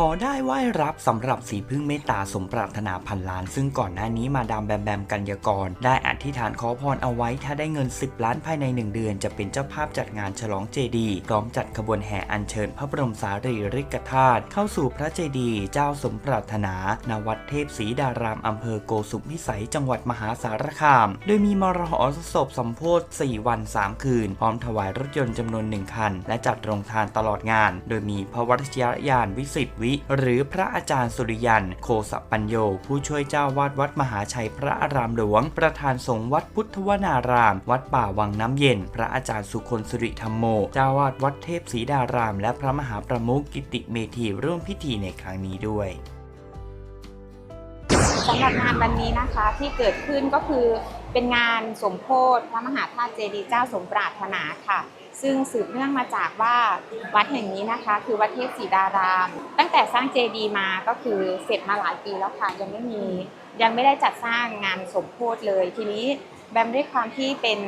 ขอได้ไหว้รับสำหรับสีพึ่งเมตตาสมปรารถนาพันล้าน ซึ่งก่อนหน้านี้มาดามแบมแบมกัญญากร ได้อธิษฐานขอพรเอาไว้ถ้าได้เงิน 10 ล้านภายใน 1 เดือน จะเป็นเจ้าภาพจัดงานฉลองเจดีย์พร้อมจัดขบวนแห่อัญเชิญพระบรมสารีริกธาตุเข้าสู่พระเจดีย์เจ้าสมปรารถนาณวัดเทพศรีดารามอำเภอโกสุมพิสัยจังหวัดมหาสารคาม โดยมีมรหสศพสมโพธิ4วัน 3 คืน พร้อมถวายรถยนต์จำนวน1คัน และจัดโรงทานตลอดงาน โดยมีพระวรชยานวิสิตวิหรือพระอาจารย์สุริยัน โคสปัญโย ผู้ช่วยเจ้าวาดวัดมหาชัยพระอารามหลวง ประธานสงฆ์วัดพุทธวนาราม วัดป่าวังน้ำเย็น พระอาจารย์สุคนสุริธรรมโม เจ้าวาดวัดเทพศรีดาราม และพระมหาประมุขกิติเมธีร่วมพิธีในครั้งนี้ด้วยสำหรับงานวันนี้นะคะที่เกิดขึ้นก็คือ เป็นงานสมโพธิพระมหาธาตุเจดีย์เจ้าสมปรารถนาค่ะ ซึ่งสืบเนื่องมาจากว่าวัดแห่งนี้นะคะ คือวัดเทพศรีดาราม ตั้งแต่สร้างเจดีย์มาก็คือเสร็จมาหลายปีแล้วค่ะ ยังไม่มียังไม่ได้จัดสร้างงานสมโพธิเลย ทีนี้แบมด้วยความที่เป็น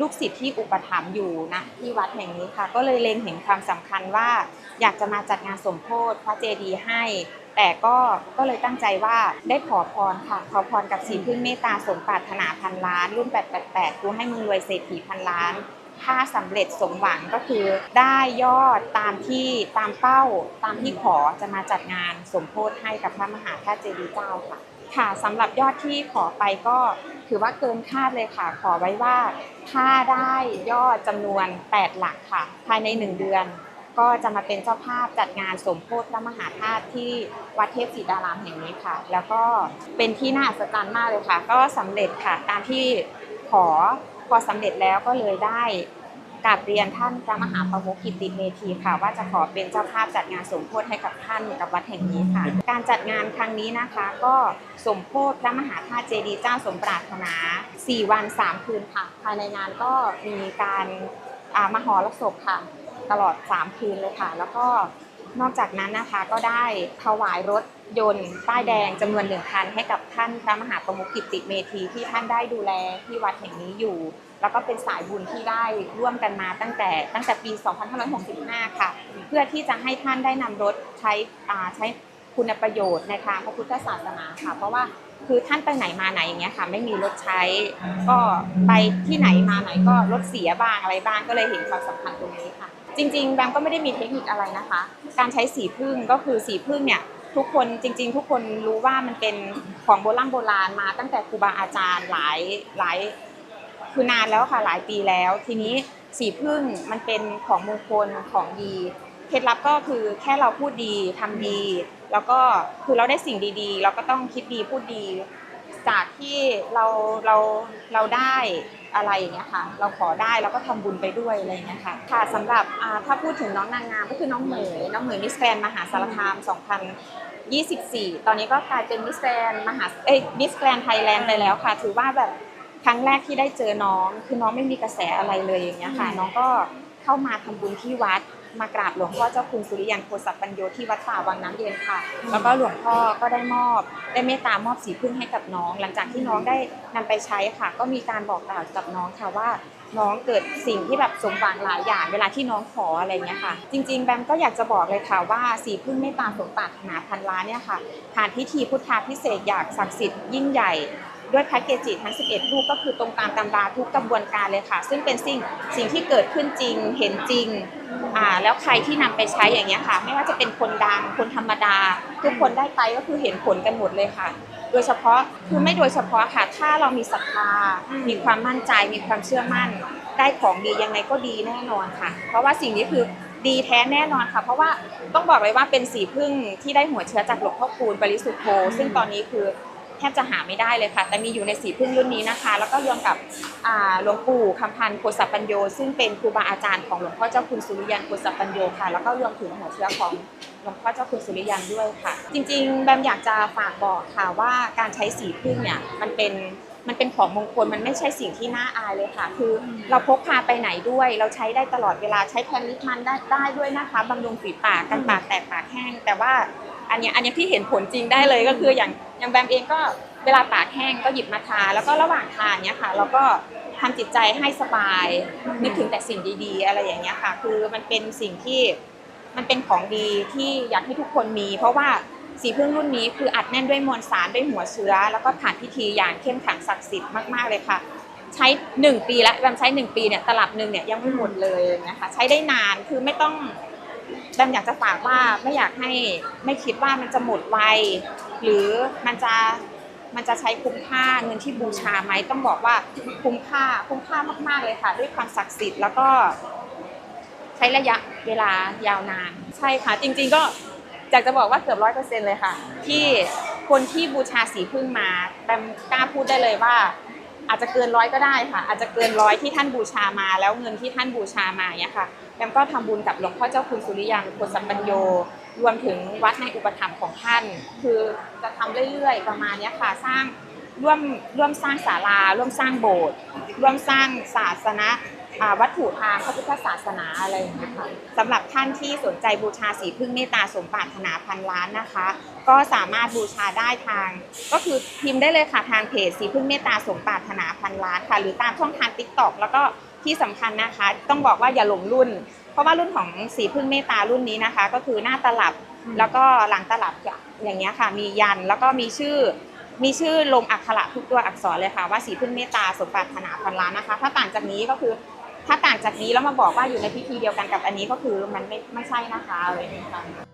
ลูกศิษย์ที่อุปถัมภ์อยู่นะที่วัดแห่งนี้ค่ะ ก็เลยเล็งเห็นความสำคัญว่า อยากจะมาจัดงานสมโพธิพระเจดีย์ให้ แต่ก็ก็เลยตั้งใจว่าได้ขอพรค่ะ ขอพรกับสีพึ่งเมตตาสมปรารถนาพันล้าน รุ่น 888กูให้มึงรวยเศรษฐีพันล้าน ถ้าสำเร็จสมหวังก็คือได้ยอดตามที่ตามเป้า ตามที่ขอจะมาจัดงานสมโพธิให้กับพระมหาธาตุเจดีย์เจ้าค่ะ ค่ะสำหรับยอดที่ขอไปก็ถือว่าเกินคาดเลยค่ะ ขอไว้ว่าถ้าได้ยอดจำนวน 8 หลักค่ะ ภายใน 1 เดือน ก็จะมาเป็นเจ้าภาพจัดงานสมโพธิพระมหาธาตุที่วัดเทพศรีดารามแห่งนี้ค่ะ แล้วก็เป็นที่น่าอัศจรรย์มากเลยค่ะ ก็สำเร็จค่ะตามที่ขอพอสำเร็จแล้วก็เลยได้กราบเรียนท่านพระมหาประมุขกิติเมธีค่ะ ว่าจะขอเป็นเจ้าภาพจัดงานสมโพธิให้กับท่านกับวัดแห่งนี้ค่ะ การจัดงานครั้งนี้นะคะ ก็สมโพธิพระมหาธาตุเจดีย์เจ้าสมปรารถนา 4 วัน 3 คืนค่ะ ภายในงานก็มีการมหรสพค่ะ ตลอด 3 คืนเลยค่ะ แล้วก็นอกจากนั้นนะคะก็ได้ถวายรถยนต์ป้ายแดงจำนวนหนึ่งคันให้กับท่านพระมหาประมุขกิติเมธีที่ท่านได้ดูแลที่วัดแห่งนี้อยู่ แล้วก็เป็นสายบุญที่ได้ร่วมกันมาตั้งแต่ตั้งแต่ปี 2565 ค่ะ เพื่อที่จะให้ท่านได้นำรถใช้ใช้คุณประโยชน์ในทางพระพุทธศาสนาค่ะ เพราะว่าคือท่านไปไหนมาไหนอย่างเงี้ยค่ะ ไม่มีรถใช้ ก็ไปที่ไหนมาไหนก็รถเสียบ้างอะไรบ้างก็เลยเห็นความสำคัญตรงนี้ค่ะ จริงๆแบมก็ไม่ได้มีเทคนิคอะไรนะคะ การใช้สีพึ่งก็คือสีพึ่งเนี่ยทุกคนจริง ๆ ทุกคนรู้ว่ามันเป็นของโบราณโบราณมาตั้งแต่ครูบาอาจารย์หลายหลายคือนานแล้วค่ะหลายปีแล้ว ทีนี้สีพึ่งมันเป็นของมงคลของดีเคล็ดลับก็คือแค่เราพูดดีทำดี แล้วก็คือเราได้สิ่งดีๆ เราก็ต้องคิดดีพูดดี จากที่เราเราเราได้อะไรอย่างเงี้ยค่ะ เราขอได้แล้วก็ทำบุญไปด้วยอะไรอย่างเงี้ยค่ะ ค่ะสำหรับถ้าพูดถึงน้องนางงามก็คือน้องเหมยน้องเหมยมิสแกรนมหาสารคาม 2024 ตอนนี้ก็กลายเป็นมิสแกรนมหาเอ้ยมิสแกรนไทยแลนด์ไปแล้วค่ะ ถือว่าแบบครั้งแรกที่ได้เจอน้อง คือน้องไม่มีกระแสอะไรเลยอย่างเงี้ยค่ะ น้องก็เข้ามาทำบุญที่วัด มากราบหลวงพ่อเจ้าคุณสุริยันโคสัปปัญโยที่วัดป่าวังน้ำเย็นค่ะ แล้วก็หลวงพ่อก็ได้มอบได้เมตตามอบสีพึ่งให้กับน้อง หลังจากที่น้องได้นำไปใช้ค่ะ ก็มีการบอกกล่าวกับน้องค่ะว่า น้องเกิดสิ่งที่แบบสมหวังหลายอย่างเวลาที่น้องขออะไรเงี้ยค่ะ จริง ๆ แบมก็อยากจะบอกเลยค่ะว่าสีพึ่งเมตตาสมปรารถนาพันล้านเนี่ยค่ะผ่านพิธีพุทธาพิเศษกอย่างศักดิ์สิทธิ์ยิ่งใหญ่ ด้วยพระเกจิทั้ง 11 รูปก็คือตรงตามตำราทุกกระบวนการเลยค่ะ ซึ่งเป็นสิ่งสิ่งที่เกิดขึ้นจริงเห็นจริงอ่าแล้วใครที่นำไปใช้อย่างเงี้ยค่ะ ไม่ว่าจะเป็นคนดังคนธรรมดา ทุกคนได้ไปก็คือเห็นผลกันหมดเลยค่ะ โดยเฉพาะคือไม่โดยเฉพาะค่ะถ้าเรามีศรัทธา มีความมั่นใจมีความเชื่อมั่น ได้ของดียังไงก็ดีแน่นอนค่ะ เพราะว่าสิ่งนี้คือดีแท้แน่นอนค่ะ เพราะว่าต้องบอกเลยว่าเป็นสีพึ่งที่ได้หัวเชื้อจากหลวงพ่อคูณบริสุทธิ์โธซึ่งตอนนี้คือ ทบจะหาไม่ได้เลยค่ะ แต่มีอยู่ในสีพึ่งรุ่นนี้นะคะ แล้วก็รวมกับหลวงปู่คำพันธ์โคสัปปัญโย ซึ่งเป็นครูบาอาจารย์ของหลวงพ่อเจ้าคุณสุริยันโคสัปปัญโยค่ะ แล้วก็รวมถึงหัวเชื้อของหลวงพ่อเจ้าคุณสุริยันด้วยค่ะ จริง ๆ แบมอยากจะฝากบอกค่ะว่าการใช้สีพึ่งเนี่ยมันเป็นมันเป็นของมงคลมันไม่ใช่สิ่งที่น่าอายเลยค่ะ คือเราพกพาไปไหนด้วย เราใช้ได้ตลอดเวลาใช้แทนลิปมันได้ได้ด้วยนะคะบำรุงฝีปากกันปากแตกปากแห้ง แต่ว่า อันเนี้ยอันเนี้ยที่เห็นผลจริงได้เลยก็คืออย่างอย่างแบมเองก็เวลาปากแห้งก็หยิบมาทาแล้วก็ระหว่างทาเนี้ยค่ะ เราก็ทำจิตใจให้สบายนึกถึงแต่สิ่งดีๆ อะไรอย่างเงี้ยค่ะ คือมันเป็นสิ่งที่มันเป็นของดีที่อยากให้ทุกคนมี เพราะว่าสีพึ่งรุ่นนี้คืออัดแน่นด้วยมวลสารด้วยหัวเชื้อ แล้วก็ผ่านพิธีอย่างเข้มขลังศักดิ์สิทธิ์มากๆเลยค่ะ ใช้ 1 ปีแล้วแบมใช้ 1 ปีเนี่ยตลับหนึ่งเนี่ยยังไม่หมดเลยนะคะใช้ได้นานคือไม่ต้อง แบมอยากจะฝากว่าไม่อยากให้ไม่คิดว่ามันจะหมดไวหรือมันจะมันจะใช้คุ้มค่าเงินที่บูชาไหมต้องบอกว่าคุ้มค่าคุ้มค่ามาก ๆเลยค่ะ ด้วยความศักดิ์สิทธิ์แล้วก็ ใช้ระยะเวลายาวนาน ใช่ค่ะ จริง ๆ ก็อยากจะบอกว่าเกือบร้อยเปอร์เซ็นเลยค่ะ ที่คนที่บูชาสีพึ่งมาแบมกล้าพูดได้เลยว่า อาจจะเกินร้อยก็ได้ค่ะ อาจจะเกินร้อยที่ท่านบูชามา แล้วเงินที่ท่านบูชามาเนี่ยค่ะแบมก็ทำบุญกับหลวงพ่อเจ้าคุณสุริยังโคสัมปัญโย รวมถึงวัดในอุปถัมภ์ของท่าน คือจะทำเรื่อยๆประมาณนี้ค่ะ สร้างร่วมร่วมสร้างศาลา ร่วมสร้างโบสถ์ร่วมสร้างศาสนอ่า วัตถุทางพระพุทธศาสนาอะไรอย่างเงี้ยค่ะสำหรับท่านที่สนใจบูชาสีพึ่งเมตตาสมปรารถนาพันล้านนะคะ ก็สามารถบูชาได้ทาง ก็คือพิมพ์ได้เลยค่ะทางเพจสีพึ่งเมตตาสมปรารถนาพันล้านค่ะ หรือตามช่องทางติ๊กต็อกแล้วก็ที่สำคัญนะคะ ต้องบอกว่าอย่าหลงรุ่น เพราะว่ารุ่นของสีพึ่งเมตตารุ่นนี้นะคะ ก็คือหน้าตลับแล้วก็หลังตลับอย่างเงี้ยค่ะ มียันแล้วก็มีชื่อมีชื่อลงอักขระทุกตัวอักษรเลยค่ะว่าสีพึ่งเมตตาสมปรารถนาพันล้านนะคะ ถ้าต่างจากนี้ก็คือ ถ้าต่างจากนี้แล้วมาบอกว่าอยู่ในพิธีเดียวกันกับอันนี้ก็คือมันไม่ไม่ใช่นะคะอะไรอย่างเงี้ยค่ะ